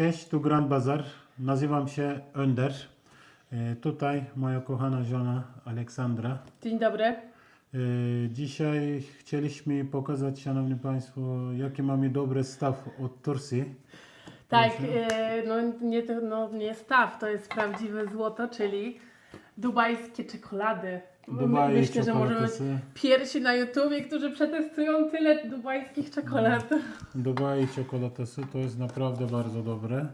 Cześć, tu Grand Bazar. Nazywam się Önder. E, Tutaj moja kochana żona Aleksandra. Dzień dobry. E, Dzisiaj chcieliśmy pokazać, Szanowni Państwo, jaki mamy dobry staw od Turcji. Tak, e, no nie, no nie staw, to jest prawdziwe złoto, czyli dubajskie czekolady. Dubaj, Myślę, że możemy pierwsi na YouTubie, którzy przetestują tyle dubajskich czekolad. Dubaj czekoladasy to jest naprawdę bardzo dobre.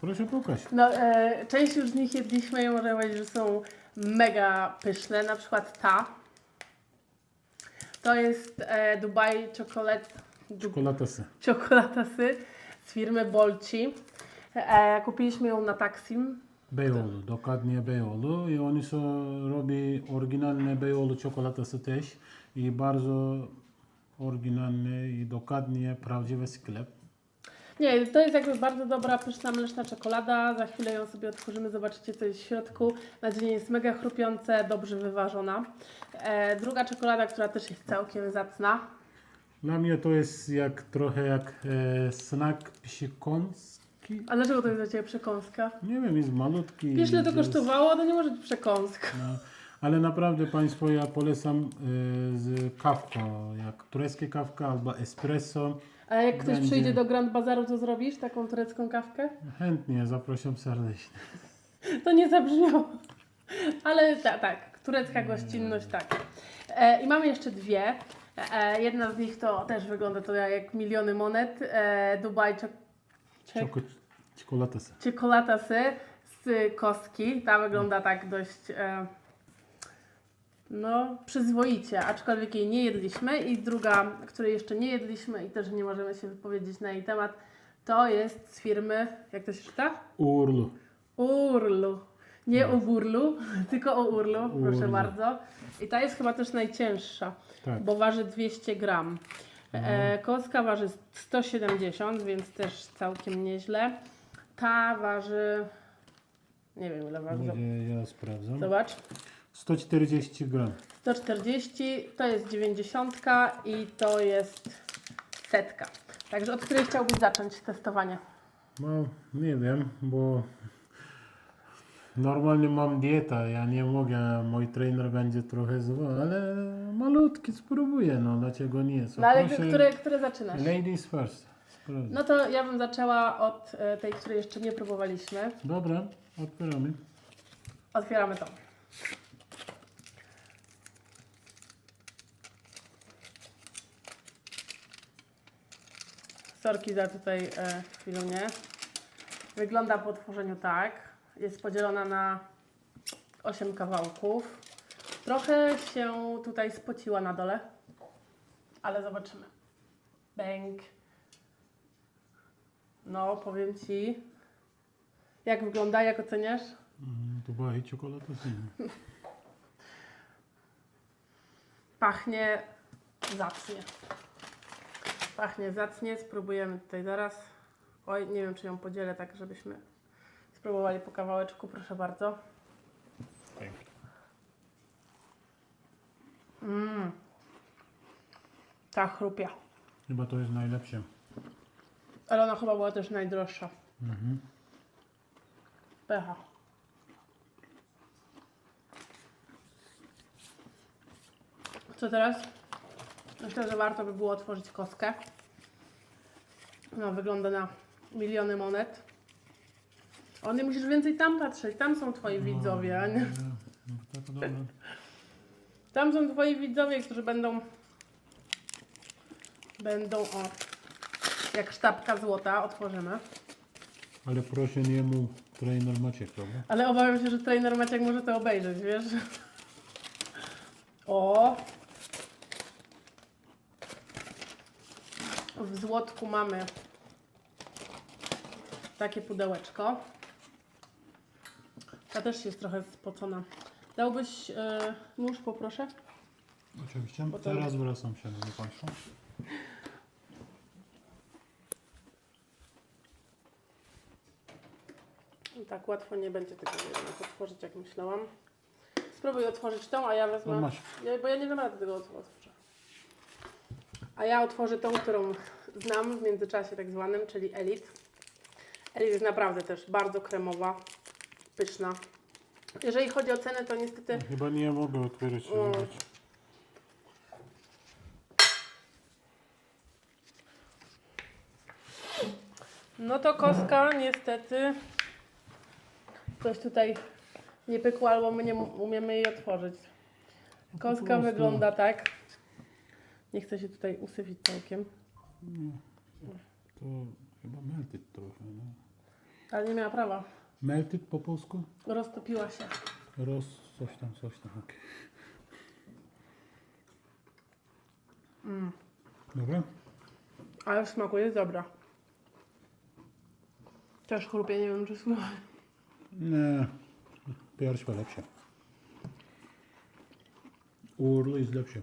Proszę pokaż. No, e, część już z nich jedliśmy i można powiedzieć, że są mega pyszne. Na przykład ta. To jest e, Dubai Chocolate, du, Czekoladasy. Chocolatasy z firmy Bolci. E, kupiliśmy ją na Taksim. Beyoğlu, dokładnie Beyoğlu i oni są, robi oryginalne Beyoğlu czekoladasy też i bardzo oryginalny i dokładnie prawdziwy sklep. Nie, to jest jakby bardzo dobra, pyszna mleczna czekolada. Za chwilę ją sobie otworzymy, zobaczycie co jest w środku. Nadzienie jest mega chrupiące, dobrze wyważona. E, druga czekolada, która też jest całkiem zacna. Dla mnie to jest jak trochę jak e, snack psikonski. A dlaczego to jest dla Ciebie przekąska? Nie wiem, jest malutki. Wiesz ile to jest- kosztowało? To nie może być przekąska. No, ale naprawdę Państwo ja polecam e, z kawką, jak tureckie kawka albo espresso. A jak ktoś Będzie. przyjdzie do Grand Bazaru, to zrobisz taką turecką kawkę? Chętnie, zapraszam serdecznie. To nie zabrzmiało. Ale tak, tak, turecka gościnność, tak. E, I mamy jeszcze dwie. E, jedna z nich to też wygląda to jak miliony monet. E, Dubaj czek- czek- Czekoladasy. czekolatasy z kostki. Ta wygląda tak dość e, no, przyzwoicie, aczkolwiek jej nie jedliśmy. I druga, której jeszcze nie jedliśmy i też nie możemy się wypowiedzieć na jej temat, to jest z firmy, jak to się czyta? Uğurlu. Urlu. Nie o burlu, tylko o urlu, proszę Urlu. bardzo. I ta jest chyba też najcięższa, Tak. bo waży 200 gram. E, kostka waży 170, więc też całkiem nieźle. Ta waży, nie wiem ile waży. Ja sprawdzam. Zobacz. 140 gram. 140, to jest 90 i to jest setka. Także od której chciałbyś zacząć testowanie? No, nie wiem, bo normalnie mam dietę, ja nie mogę, mój trener będzie trochę zły, ale malutki spróbuję, no dlaczego nie? So, No ale proszę, które, które zaczynasz? Ladies first. No to ja bym zaczęła od e, tej, której jeszcze nie próbowaliśmy. Dobra, otwieramy. Otwieramy to. Sorki za tutaj e, chwilę, nie? Wygląda po otworzeniu tak. Jest podzielona na 8 kawałków. Trochę się tutaj spociła na dole, ale zobaczymy. Bęk. No, powiem Ci. Jak wygląda, jak oceniasz? Mm, Dubaj, czekolada Pachnie zacnie. Pachnie zacnie. Spróbujemy tutaj zaraz. Oj, nie wiem, czy ją podzielę tak, żebyśmy spróbowali po kawałeczku. Proszę bardzo. Mmm. Ta chrupia. Chyba to jest najlepsze. Ale ona chyba była też najdroższa. Mhm. Pecha. Co teraz? Myślę, że warto by było otworzyć kostkę. Ona wygląda na miliony monet. O, nie musisz więcej tam patrzeć. Tam są twoi widzowie. a nie? No, tak, dobra. Tam są twoi widzowie, którzy będą będą o jak sztabka złota. Otworzymy. Ale proszę nie mu trener Maciek, prawda? Ale obawiam się, że trener Maciek może to obejrzeć, wiesz? O! W złotku mamy takie pudełeczko. Ta też jest trochę spocona. Dałbyś e, nóż, poproszę? Oczywiście. To- Teraz wracam, szanowni państwo. Tak łatwo nie będzie tego jednak otworzyć, jak myślałam. Spróbuj otworzyć tą, a ja wezmę. No masz. Ja, bo ja nie dam rady tego otworzyć. A ja otworzę tą, którą znam w międzyczasie tak zwanym, czyli Elite. Elit jest naprawdę też bardzo kremowa, pyszna. Jeżeli chodzi o cenę, to niestety Chyba nie mogę otwierać. Mm. No to kostka niestety coś tutaj nie pykło, albo my nie umiemy jej otworzyć. Kostka wygląda tak. Nie chcę się tutaj usyfić całkiem, To chyba melted trochę. No. ale nie miała prawa. Melted po polsku? Roztopiła się. Roz... coś tam, coś tam, okej. Mm. Dobra? Ale w smaku jest dobra. Też chrupie, nie wiem czy Nie. Pierwsze lepsze. Url jest lepsze.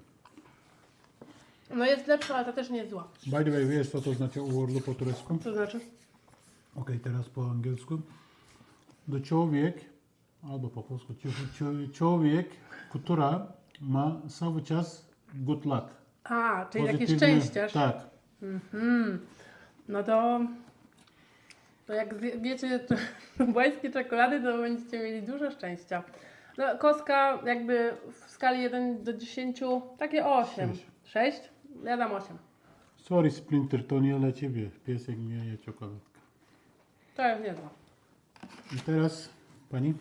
No jest lepsza, ale ta też nie jest zła. By the way, wiesz co to znaczy urlu po turecku? Co znaczy? Okej, teraz po angielsku. Do człowiek, albo po polsku, czł- czł- człowiek, która ma cały czas good luck. A, czyli taki Pozytywny- szczęściarz. Tak. Mhm. No to, to jak wiecie dubajskie czekolady, to będziecie mieli dużo szczęścia. No, kostka jakby w skali 1 do 10, takie 8. Sześć. 6? Ja dam 8. Sorry Splinter, to nie dla ciebie. Piesek nie je czekoladkę. To jest niezła. I teraz pani?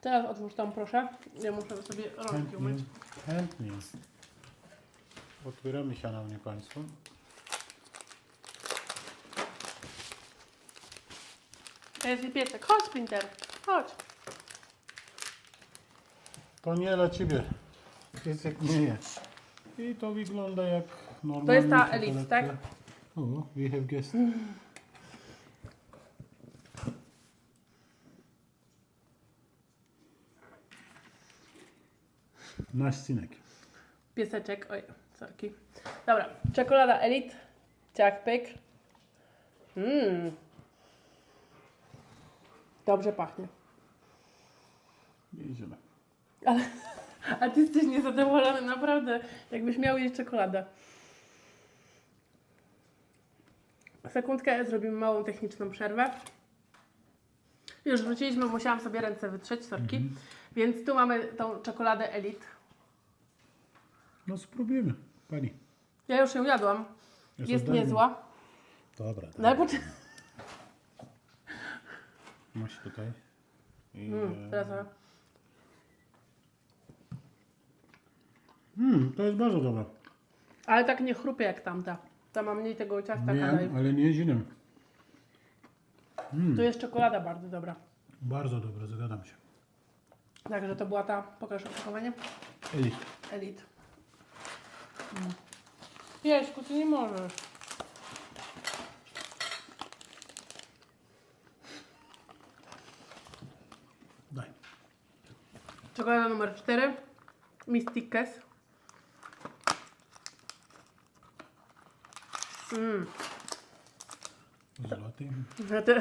Teraz otwórz tam proszę. Ja muszę sobie rączki Chętnie. umyć. Chętnie. Otwieramy, szanowni państwo. To jest i piesek. Chodź, Sprinter. Chodź. To nie dla ciebie. Piesek nie je. I to wygląda jak normalna To jest ta. Elite, tak? O, we have guest. Nasz synek. Pieseczek. Oj, sorki. Dobra. Czekolada Elite. Ciak pyk. Mmm. Dobrze pachnie. Nieźle. Ale, a ty jesteś niezadowolony, naprawdę. Jakbyś miał jeść czekoladę. Sekundkę, zrobimy małą techniczną przerwę. Już wróciliśmy, musiałam sobie ręce wytrzeć, sorki. Więc tu mamy tą czekoladę Elite. No spróbujemy, pani. Ja już ją jadłam. Ja Jest dam- niezła. Dobra, No ale poczekaj. Masz tutaj. I, Mm, teraz, mm, to jest bardzo dobre. ale tak nie chrupie jak tamta. Ta ma mniej tego ciasta kadaj. Wiem, ale nie źle. Tu jest czekolada bardzo dobra. Bardzo dobre, zgadzam się. Także to była ta, pokaż opakowanie. Elit. Elite. Mm. Pieśku, ty nie możesz. Czekolada numer 4. Mystic Kiss. Mmm. Złoty.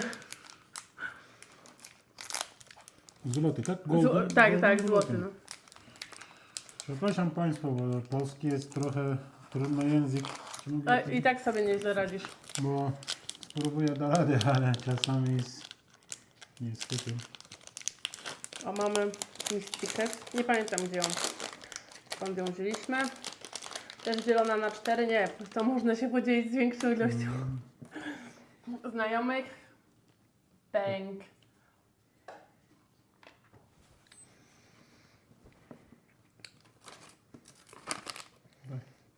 Złoty, tak? Golden? tak, Golden tak, złoty. No. Przepraszam Państwa, bo polski jest trochę trudny język. A, I tak sobie nieźle radzisz. Bo spróbuję da radę, ale czasami jest niestety. A mamy Kiss. Nie pamiętam gdzie ją. Skąd ją wzięliśmy. Też dzielona na 4. Nie, to można się podzielić z większą ilością znajomych. Bang.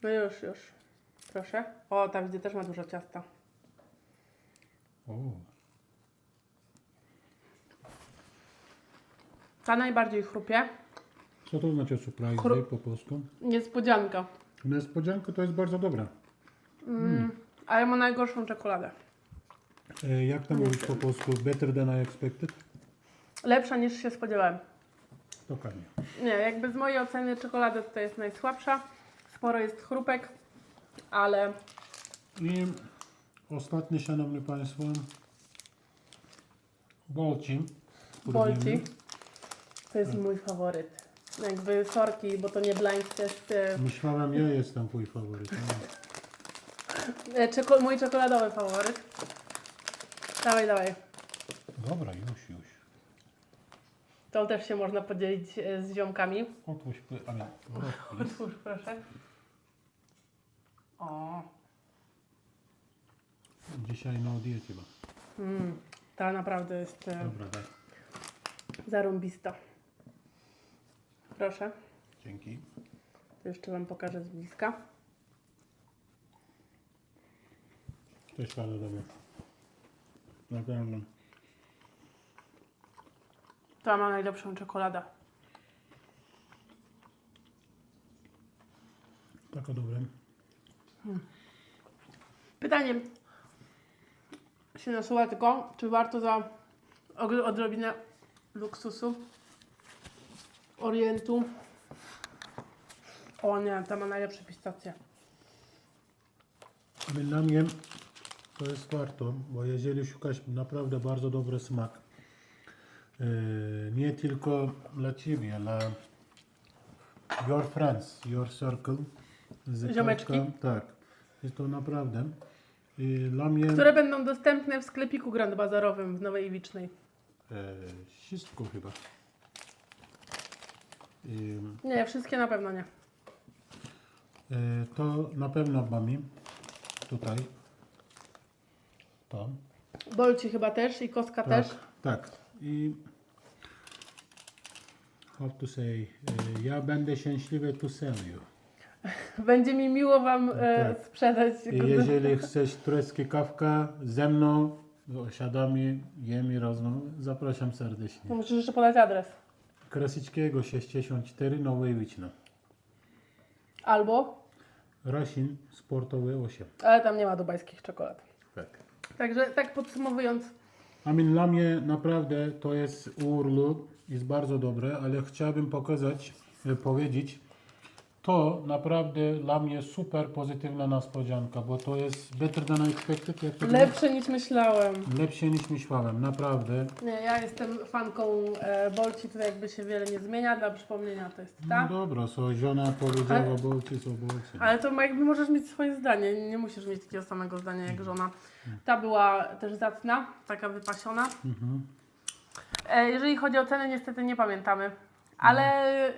No już, już. Proszę. O, tam widzę też ma dużo ciasta. O, Ta najbardziej chrupie. co to znaczy surprise Chru- day po polsku? Niespodzianka. Niespodzianka to jest bardzo dobra. Mm. Ale ma najgorszą czekoladę. E, jak to mówić po polsku? Better than I expected? Lepsza niż się spodziewałem. Dokładnie. Nie, jakby z mojej oceny czekolada tutaj jest najsłabsza. Sporo jest chrupek, ale I ostatnie, szanowni Państwo, Bolci. Bolci to jest mój faworyt. Jakby sorki, bo to nie blind test. e, Myślałem, ja jestem twój faworyt. A, e, Czeko mój czekoladowy faworyt. Dawaj, dawaj. Dobra, już, już. To też się można podzielić e, z ziomkami. Otwórz, py- ale. Otwórz proszę. O, Dzisiaj na diecie chyba. mm, ta naprawdę jest e, Dobra, daj. zarąbista. Proszę, Dzięki. to jeszcze Wam pokażę z bliska. Też bardzo dobre. Naprawdę. To ma najlepszą czekoladę. Taka dobre. Pytanie się nasuwa tylko, czy warto za odrobinę luksusu, orientu. O nie, ta ma najlepsze pistacje. Dla mnie to jest warto, bo jeżeli szukasz naprawdę bardzo dobry smak, yy, nie tylko dla Ciebie, dla your friends, your circle, Ziomeczki? Tak, jest to naprawdę. Yy, dla mnie Które będą dostępne w sklepiku Grand Bazarowym w Nowej Iwicznej. yy, wszystko chyba. Nie, wszystkie na pewno nie. yy, to na pewno mamy tutaj. To. Bolci chyba też i Koska też. Tak, tak. I how to say, y, ja będę szczęśliwy to sell you. Będzie mi miło Wam e, Tak. sprzedać. I jeżeli chcesz tureckie kawka ze mną, siadamy, jemy razem, zapraszam serdecznie. To musisz jeszcze podać adres. Krasickiego 64, Nowej Wiczna. Albo, Rasin Sportowy 8. ale tam nie ma dubajskich czekolad. Tak. Także tak podsumowując, A min dla mnie naprawdę to jest urlop, jest bardzo dobre, ale chciałbym pokazać, e, powiedzieć, to naprawdę dla mnie super pozytywna niespodzianka, bo to jest better than I expected, jak to lepsze niż myślałem. było? lepsze niż myślałem, naprawdę. Nie, ja jestem fanką e, Bolci, tutaj jakby się wiele nie zmienia. Dla przypomnienia to jest No ta. dobra, so żona powiedziała, Ale- bolcy są bolcy. Ale to jakby możesz mieć swoje zdanie, nie musisz mieć takiego samego zdania jak żona. Ta była też zacna, taka wypasiona. Mhm. E, jeżeli chodzi o ceny, niestety nie pamiętamy, ale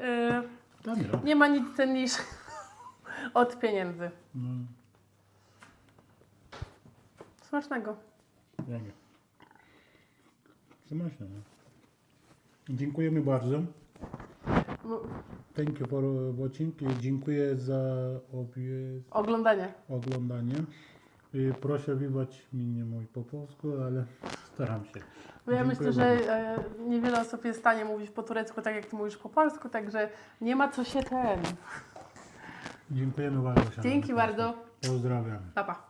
e, Dobra. nie ma nic cenniejszego od pieniędzy. No, Smacznego. dobra. Smaczne, no. Dziękujemy bardzo. No, Thank you for watching. Dziękuję za obie Oglądanie. oglądanie. I proszę wybacz mnie mój po polsku, ale staram się. Bo ja Dziękuję myślę, że e, niewiele osób jest w stanie mówić po turecku tak jak ty mówisz po polsku, także nie ma co się ten. Dziękujemy bardzo. szanowni Dzięki państwo. bardzo. Pozdrawiam. Pa, pa.